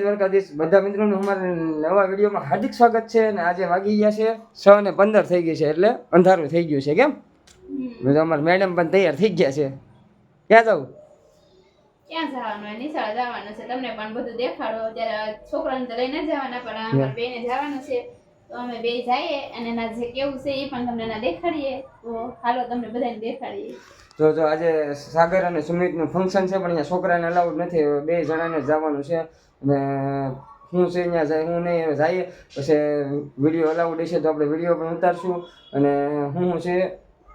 દ્વારકાધીશ બધા મિત્રોનું અમારા નવા વિડીયોમાં હાર્દિક સ્વાગત છે અને આજે વાગી ગયા છે છ ને પંદર થઈ ગઈ છે એટલે અંધારું થઈ ગયું છે કેમ? અમારા મેડમ પણ તૈયાર થઈ ગયા છે. ક્યાં જવું? ક્યાં જવાનું? નિશાળ જવાનું છે. તમને પણ બધું દેખાડો. ત્યારે છોકરાને તો લઈને જવાના પણ અમારા બેને જવાનું છે. તો અમે બે જઈએ અને એના જે કેવું છે એ પણ તમને દેખાડીએ. તો હાલો તમને બધાને દેખાડીએ. જો જો આજે સાગર અને સુમિતનું ફંક્શન છે, પણ અહીંયા છોકરાને અલાઉડ નથી. બે જણાને જવાનું છે. અને હું છે અહીંયા જાય, હું નહીં જઈએ. પછી વીડિયો અલાઉડ હશે તો આપણે વીડિયો પણ ઉતારશું. અને હું છે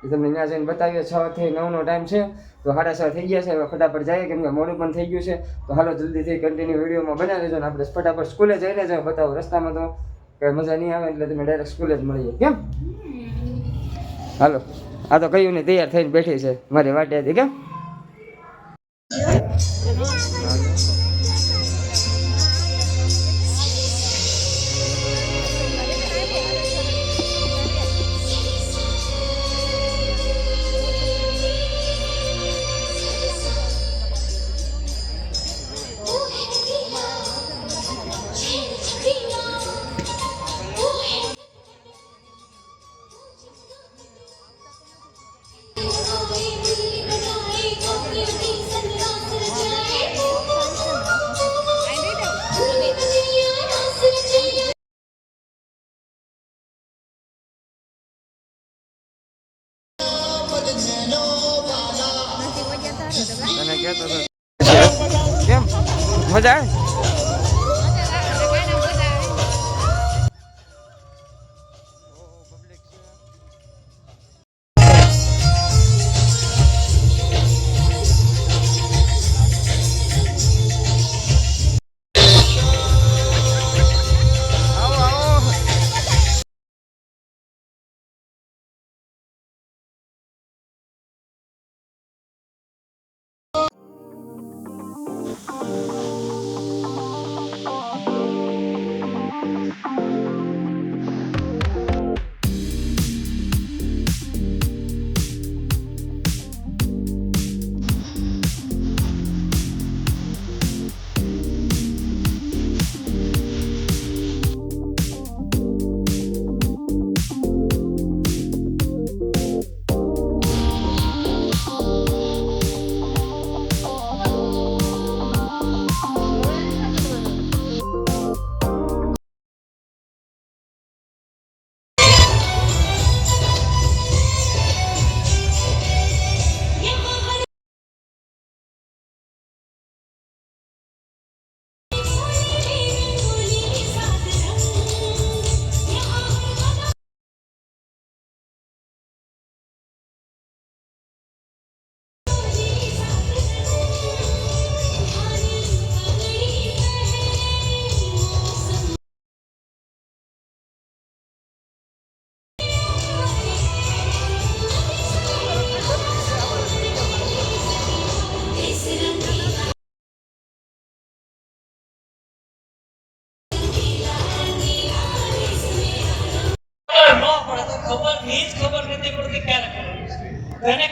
એ તમને ત્યાં જઈને બતાવીએ, છ થી નવનો ટાઈમ છે. તો સાડા છ થઈ ગયા છે, હવે ફટાફટ જઈએ, કેમ કે મોડું પણ થઈ ગયું છે. તો હાલો જલ્દીથી કન્ટિન્યુ વિડીયોમાં બનાવી દેજો ને આપણે ફટાફટ સ્કૂલે જઈને જ બતાવો રસ્તામાં તો. કઈ મજા નહીં આવે એટલે તમે ડાયરેક્ટ સ્કૂલે જ મળીએ કેમ? હાલો. આ તો કહ્યું ને તૈયાર થઈને બેઠી છે. મારી વાટે હતી કેમ?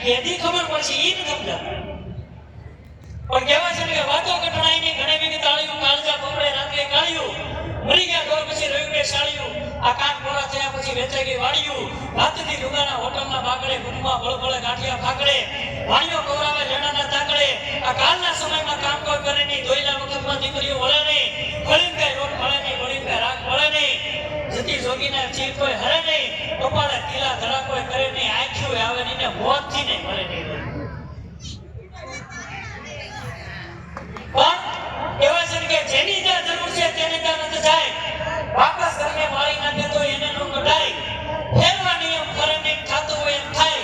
કેદી ખબર પડશે, ઈ નથી પણ કેવા છે કે વાતો કટણાઈ ની ઘણી બધી તાળીઓ કાળજા બપડે રાત્રે કાળિયું મરી ગયા દોર પછી રવિવારે સાળિયું આ કાન પૂરા થયા પછી વેચાઈ ગઈ વાડિયું રાતથી દુકાના હોટલના બાકડે ગુમમાં બળબળે ગાંઠિયા ફાકડે વાણીઓ કોરાવે લેણાના તાકડે. આ કાલના સમયમાં કામ કોઈ કરે નહીં ધોઈલા વખતમાં દીકરીઓ વળે નહીં વળીને કાંઈ રોટ મળે નહીં વળીને કાંઈ રાગ મળે નહીં. જતી જોગીના ચીર કોઈ હરે નહીં, કપાળે, કિલા ધડા કોઈ કરે નહીં. આંખ્યું આવે ને મોતથી નહીં મળે નહીં પણ એવા છે કે જેની જ્યાં જરૂર છે તેને ત્યાં નથી જાય. વાપસ ઘરને મારી નાખે તો એને નો કઢાય ફેરવા નિયમ ફરે નહીં થાતું હોય એમ થાય.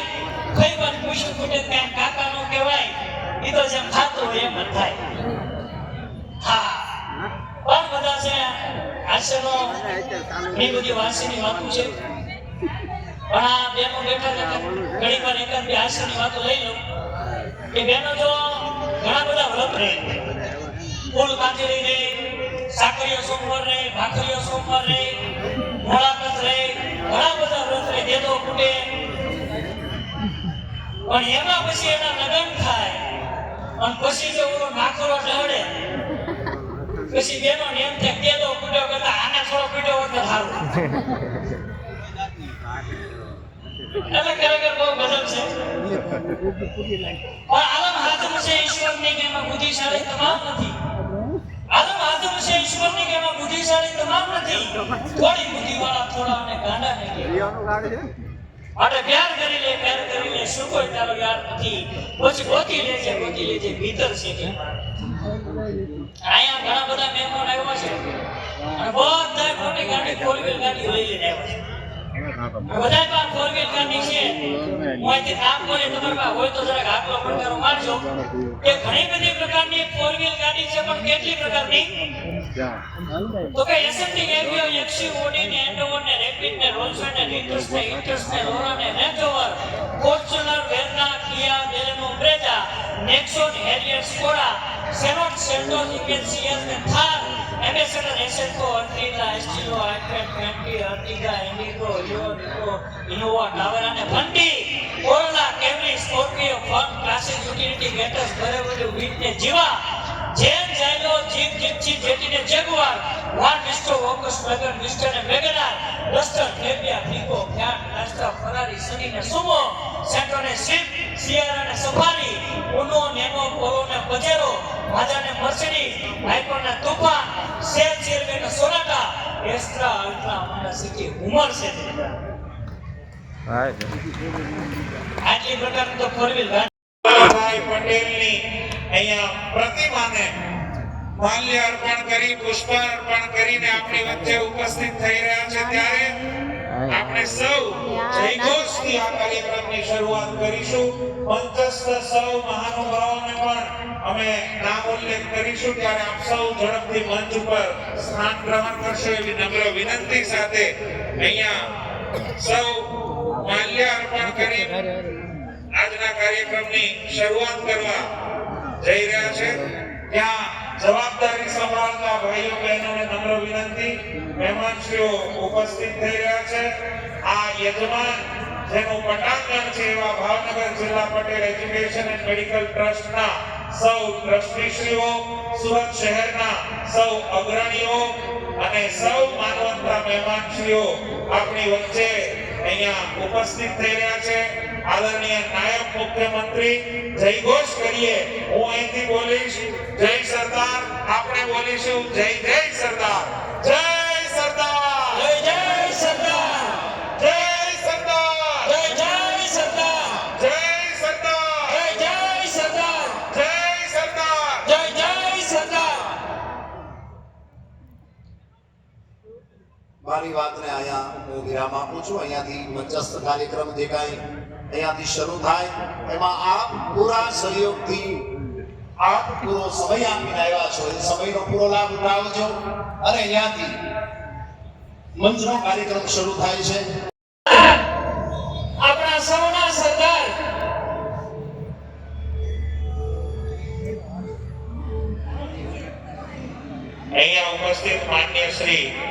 કઈ વાત પૂછ્યું ખૂટે કાંઈ કાકા નું કહેવાય. એ તો જેમ ખાતું હોય એમ થાય. હા. પણ બધા છે હાસ્યનો એ બધી વાંસીની વાતો છે. પણ આ બેનો બેઠા છે. ઘણી વાર લઈ લઉં. કે બેનો જો ઘણા બધા વ્રત રહે. ફૂલ કાંજરી રહે સાકરીઓ સોમવાર રહે, ભાખરીઓ સોમવાર રે મોળાકત રહે, ઘણા બધા વ્રત રે દેદો ફૂટે પણ એમાં પછી એના લગ્ન થાય. અને પછી જો ઓલો નાખરો ઢળે પછી બેનો એમ થાય કેદો કૂટ્યો કરતા આને થોડો પીટો હોત તો સારું. એટલે ખરેખર બહુ ગજબ છે. પણ આલમ હાથમ છે ઈશ્વરની કે એમાં બુદ્ધિશાળી તમામ નથી. આલમ હાથમ છે ઈશ્વરની કે એમાં બુદ્ધિશાળી તમામ નથી. થોડી બુદ્ધિવાળા થોડા અને ગાંડા ને માટે પ્યાર કરી લે પ્યાર કરી લે, શું કોઈ તારો યાર નથી. પછી ગોતી લેજે ગોતી લેજે ભીતર છે કે. અહીંયા ઘણા બધા મહેમાન આવ્યા છે. અને બધા મોટી ગાડી ફોર વ્હીલ ગાડી લઈ લઈને આવ્યા છે. બધા પાસે ફોર વ્હીલ ગાડી છે હું અહીંથી કામ કરે હોય તો જરાક આટલો પડકારો મારજો કે ઘણી બધી પ્રકારની ફોર ગાડી છે પણ કેટલી પ્રકારની તો કે એસએમટી એવીઓ એક્સી ઓડી ને એન્ડોવર ને રેપિડ ને રોલ્સ ને રીટર્સ ને ઇન્ટર્સ ને લોરા ને Range Rover Fortuner Verna Kia Baleno Brezza Nexon Harrier Skoda સેનોટ Seltos ઇકેન સીએસ ને Thar Ambassador એસેન્કો Ertiga Estilo iPad twenty Ertiga Indigo લિયોનિકો Innova Tavera અને ભંડી કોરોલા કેમરી સ્કોર્પિયો ફોર્મ ક્લાસિક યુટિલિટી ગેટસ બરેવરી વીટ ને જીવા જેન જાયલો જીપ જીપસી જેટી ને જેગુઆર વાન મિસ્ટર વોકસ વેગન મિસ્ટર ને WagonR Duster Fabia Figo Fiat રાસ્ટા Ferrari Sunny Sumo Santro ને ને સફારી, ઉનો, નેનો પોલો પજેરો માઝા ને મર્સિડીઝ હાઇપર ને Toofan Sonata Astra, ultra, Honda City ઉમર છે આટલી પ્રકારની તો ફોર વલ્લભભાઈ પટેલની અહીંયા પ્રતિમાને માલ્ય અર્પણ કરી પુષ્પ અર્પણ કરીને આપણી વચ્ચે ઉપસ્થિત થઈ રહ્યા છે ત્યારે આપણે સૌ જયઘોષથી આ કાર્યક્રમની શરૂઆત કરીશું. મંચસ્થ સૌ મહાનુભાવોને પણ અમે નામ ઉલ્લેખ કરીશું. ત્યારે આપ સૌ ઝડપથી મંચ ઉપર સ્થાન ગ્રહણ કરશો એવી નમ્ર વિનંતી સાથે અહીંયા સૌ માલ્ય અર્પણ કરી આજના કાર્યક્રમની શરૂઆત કરવા જઈ રહ્યા છે. ત્યાં જવાબદારી સંભાળતા ભાઈઓ, બહેનોને નમ્ર વિનંતી. મહેમાનશ્રીઓ ઉપસ્થિત થઈ રહ્યા છે. આ યજમાન, જેનું પટાંગણ છે એવા ભાવનગર જિલ્લા પટેલ એજ્યુકેશન એન્ડ મેડિકલ ટ્રસ્ટના સૌ ટ્રસ્ટીશ્રીઓ, સુરત શહેરના સૌ અગ્રણીઓ અને સૌ માનવંતા મહેમાનશ્રીઓ આપણી વચ્ચે અહીંયા ઉપસ્થિત થઈ રહ્યા છે. આદરણીય નાયબ મુખ્યમંત્રી, જય ઘોષ કરીએ. હું અહીંથી બોલીશ, જય સરદાર. આપણે બોલીશું, જય જય સરદાર. મારી વાતને અહીંયા હું વિરામ આપું છું. અહીંયાથી મંચસ્થ કાર્યક્રમ જે કાંઈ અહીંયાથી શરૂ થાય. એમાં આપ પૂરા સહયોગથી, આપ પૂરો સમય આપીને આવ્યા છો. એ સમયનો પૂરો લાભ ઉઠાવજો. અને અહીંયાથી મંચનો કાર્યક્રમ શરૂ થાય છે. આપણા સૌના સરદાર. અહીંયા ઉપસ્થિત માન્ય શ્રી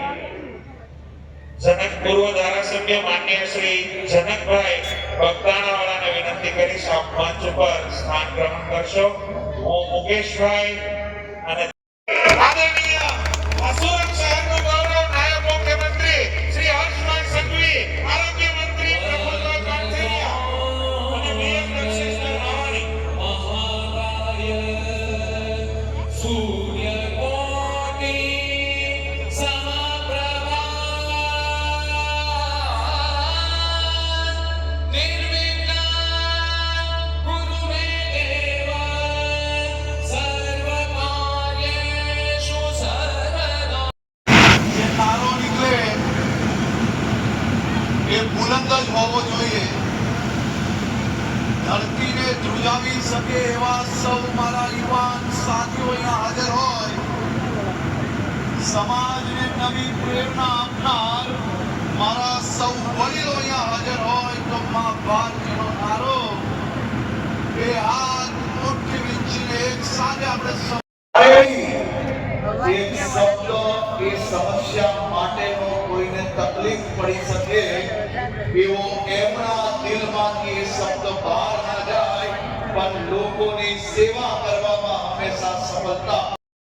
જનક પૂર્વ ધારાસભ્ય માન્ય શ્રી જનકભાઈ બગદાણાવાળાને વિનંતી કરીશ આપ મંચ ઉપર સ્થાન ગ્રહણ કરશો. હું મુકેશભાઈ અને આદરણીય નાયબ મુખ્યમંત્રી શ્રી હર્ષભાઈ આરોગ્ય મંત્રી જે મારા યુવાન સાથીઓ અહીંયા હાજર હોય. સમાજને નવી પ્રેરણા આપનાર મારા સૌ વડીલો અહીંયા હાજર હોય તો મા ભારતીનો નારો એ હાથ મુઠ્ઠી વિંચીને એક સાથે આપણે સમસ્યા માટેનો કોઈને તકલીફ પડી શકે એવો એમના દિલમાંથી એ શબ્દ બહાર લોકોની સેવા કરવામાં હંમેશા સફળતા.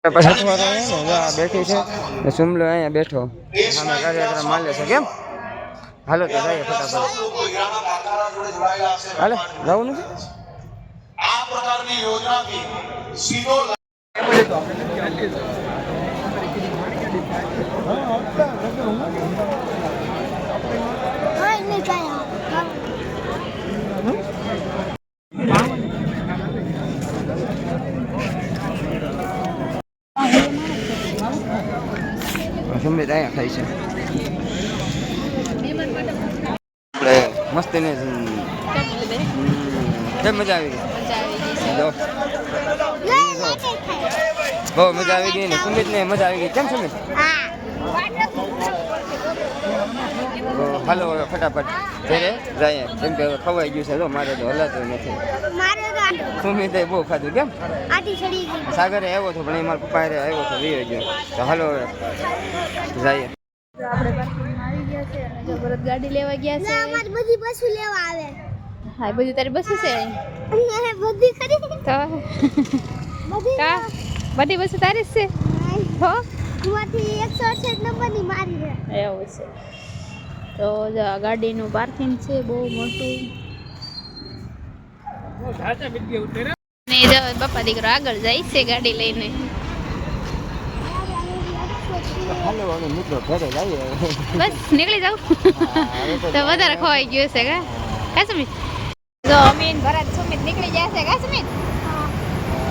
પછી ને જો આ બેઠી છે ને સુમલો અહીંયા બેઠો. સામે કાર્યક્રમ માલે છે કેમ? હાલો તો જઈએ ફટાફટ. હાલે જવું નથી? આ પ્રકારની યોજનાથી સીધો Ay, સુમલિત અહીંયા ખાય છે. આપણે મસ્તીને કેમ મજા આવી ગઈ? બહુ મજા આવી ગઈ ને સુમિત ને મજા આવી ગઈ. કેમ સુમિત હાલો ફટાફટ. ઘરે જઈએ કેમ કે ખવાઈ ગયું છે તો મારે તો હલાતું નથી. મારે તો સુમિતે બહુ ખાધું કેમ? સાગરે આવ્યો હતો પણ એ મારા પપ્પા આવ્યો હતો વીએ ગયો. તો હાલો જઈએ આપણે પાર્કિંગમાં આવી ગયા છે અને જો ભરત ગાડી લેવા ગયા છે. અમારી બધી બસો લેવા આવે. હા બધી તારી બસો છે? બધી ખરી. તો? બધી બસો તારી જ છે? હો. કુવાથી એકસો અડસઠ નંબરની મારી છે. એવું છે. તો ગાડીનું પાર્કિંગ છે, બહુ મોટું. બાપા દીકરો આગળ જાય છે ગાડી લઈને. બસ, નીકળી જાવ તો વધારે ખોવાઈ ગયો છે કા? કા સુમિત જો અમીન ભરત સુમિત નીકળી ગયા છે કા સુમિત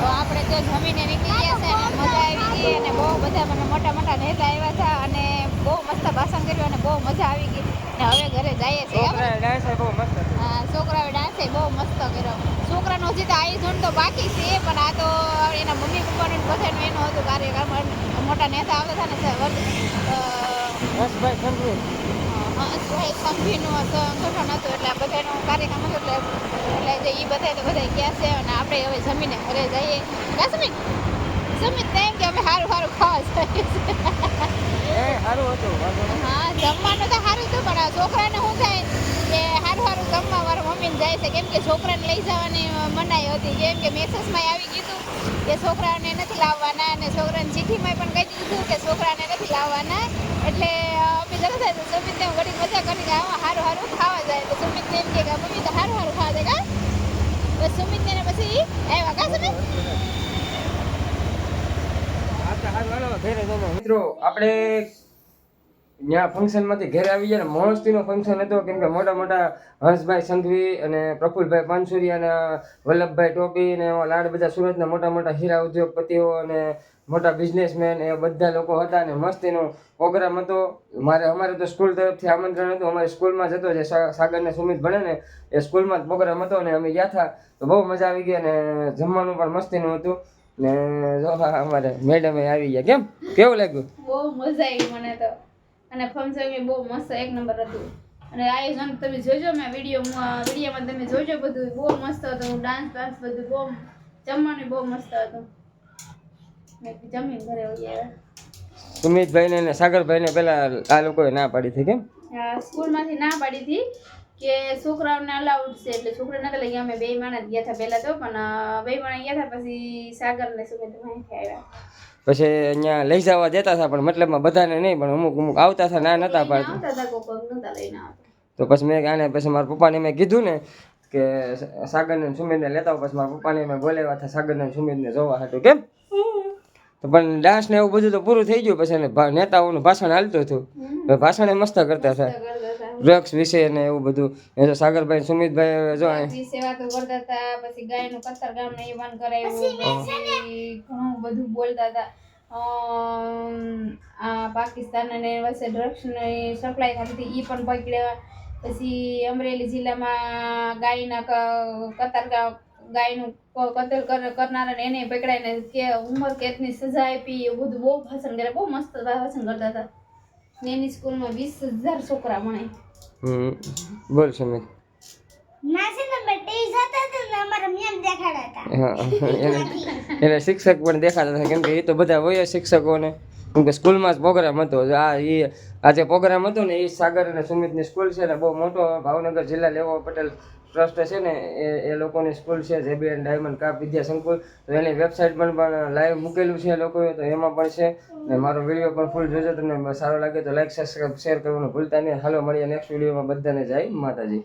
તો આપણે તો જમીને નીકળી ગયા છે મજા આવી ગઈ, અને બહુ બધા મને મોટા મોટા નેતા આવ્યા હતા, અને બહુ મસ્ત ભાષણ કર્યું અને બહુ મજા આવી ગઈ. ને હવે ઘરે જઈએ છીએ? હા, છોકરાઓએ ડાન્સ બહુ મસ્ત કર્યો. છોકરાનો હજી તો આયોજન તો બાકી છે પણ આ તો એના મમ્મી પપ્પાનું બધાનું એનું હતું કાર્યક્રમ. મોટા નેતા આવતા હતા ને અ, હંસભાઈ સંઘવીનું સંગઠન હતું એટલે આ કાર્યક્રમ હતું એટલે એટલે જે એ બધા તો બધા ગયા છે અને આપણે હવે જમીને ઘરે જઈએ. કા સમિત સુમિત તો કે અમે સારું સારું ખાવા જઈએ હા, જમવાનું તો સારું હતું, પણ છોકરાને શું થાય કે સારું સારું જમવા મારા મમ્મીને જાય છે. કેમ કે છોકરાને લઈ જવાની મનાઈ હતી. કેમ કે મેસેજમાં આવી ગયું કે છોકરાને નથી લાવવાના અને છોકરાને ચિઠ્ઠીમાં પણ કહી દીધું કે છોકરાને નથી લાવવાના. એટલે થાય તો સુમિતને વળી મજા કરી કે આમાં સારું સારું ખાવા જાય. તો સુમિત એમ કે મમ્મી તો સારું સારું ખાવા સુમિતને ને પછી આવ્યા, કા સુમિત મિત્રો, આપણે ત્યાં ફંક્શનમાંથી ઘરે આવી ગયા ને મોસ્તીનો ફંક્શન હતો, કેમ કે મોટા મોટા હર્ષભાઈ સંઘવી અને પ્રફુલભાઈ પાનસુરી અને વલ્લભભાઈ ટોપી અને એવા લાડ બધા સુરતના મોટા મોટા હીરા ઉદ્યોગપતિઓ અને મોટા બિઝનેસમેન એ બધા લોકો હતા અને મસ્તીનો પ્રોગ્રામ હતો. મારે, અમારે તો સ્કૂલ તરફથી આમંત્રણ હતું. અમારી સ્કૂલમાં જ હતો જે સાગરને સુમિત ભણે ને, એ સ્કૂલમાં જ પ્રોગ્રામ હતો અને અમે ગયા હતા. તો બહુ મજા આવી ગઈ અને જમવાનું પણ મસ્તીનું હતું. ને જો અમારે મેડમ આવી ગયા. કેમ? કેવું લાગ્યું? બહુ મજા આવી મને તો. અને ફંક્શન બહુ મસ્ત એક નંબર હતું. અને આયોજન તમે જોજો મેં વીડિયો વિડીયોમાં તમે જોજો બધું. બહુ મસ્ત હતું. ડાન્સ બાન્સ બધું બહુ જમવાનું બહુ મસ્ત હતું. જમીન ઘરે આવ્યા સુમિતભાઈને ને સાગરભાઈને પેલા આ લોકોએ ના પાડી હતી કેમ? સ્કૂલમાંથી ના પાડી હતી. કે છોકરાઓને અલાઉડ છે એટલે છોકરા નતા લઈ ગયા અમે બે માણસ ગયા હતા પહેલા તો પણ બે માણસ ગયા હતા પછી સાગર ને સુમિત આવ્યા પછી અહીંયા લઈ જવા દેતા હતા પણ મતલબમાં બધાને નહીં પણ અમુક અમુક આવતા હતા ના નતા પાડતા. તો પછી મેં આને પછી મારા પપ્પાને મેં કીધું ને કે સાગરને ને સુમિતને લેતા પછી મારા પપ્પાને મેં બોલાવ્યા હતા સાગરને ને સુમિતને જોવા હતું કેમ? તો પણ ડાન્સ ને એવું બધું તો પૂરું થઈ ગયું પછી નેતાઓનું ભાષણ હાલતું હતું. ભાષણ એ મસ્ત કરતા હતા. ડ્રગ્સ વિશે ને એવું બધું. એ તો સાગરભાઈ ને સુમિતભાઈ જો અહીં. વિશે વાતો કરતા હતા પછી ગાયનું કતર ગામ ને એ બંધ કરાવ્યું પછી ઘણું બધું બોલતા હતા. આ પાકિસ્તાન અને વચ્ચે ડ્રગ્સની સપ્લાય થતી હતી એ પણ પકડ્યા. પછી અમરેલી જિલ્લામાં ગાયના ક- ગાયનું કતલ કર- કરનારાને એને પકડાઈને કે ઉંમર કેદની સજા આપી એવું બધું બહુ ભાષણ કરે બહુ મસ્ત ભાષણ કરતા હતા. ને એની સ્કૂલમાં વીસ હજાર છોકરા ભણે હમ. બોલ સુમિત ના છે ને મેં ટીવી જોતા હતા ને અમારા મેમ દેખાડા હતા. હા એને શિક્ષક પણ દેખાતા હતા કેમ કે એ તો બધા હોય શિક્ષકો શિક્ષકોને. કેમ કે સ્કૂલમાં જ પ્રોગ્રામ હતો આ એ આ જે પ્રોગ્રામ હતો ને એ સાગર અને સુમિતની સ્કૂલ છે ને બહુ મોટો ભાવનગર જિલ્લા લેવો પટેલ ટ્રસ્ટ છે ને, એ એ લોકોની સ્કૂલ છે જેબી એન્ડ ડાયમંડ કાપ વિદ્યા સંકુલ તો એની વેબસાઇટ પણ પણ લાઈવ મૂકેલું છે લોકોએ, તો એમાં પણ છે. ને મારો વીડિયો પણ ફૂલ જોજો તમને સારો લાગે તો લાઈક સબસ્ક્રાઈબ શેર કરવાનું ભૂલતા નહીં. હાલો, મળીએ નેક્સ્ટ વિડીયોમાં બધાને. જય માતાજી.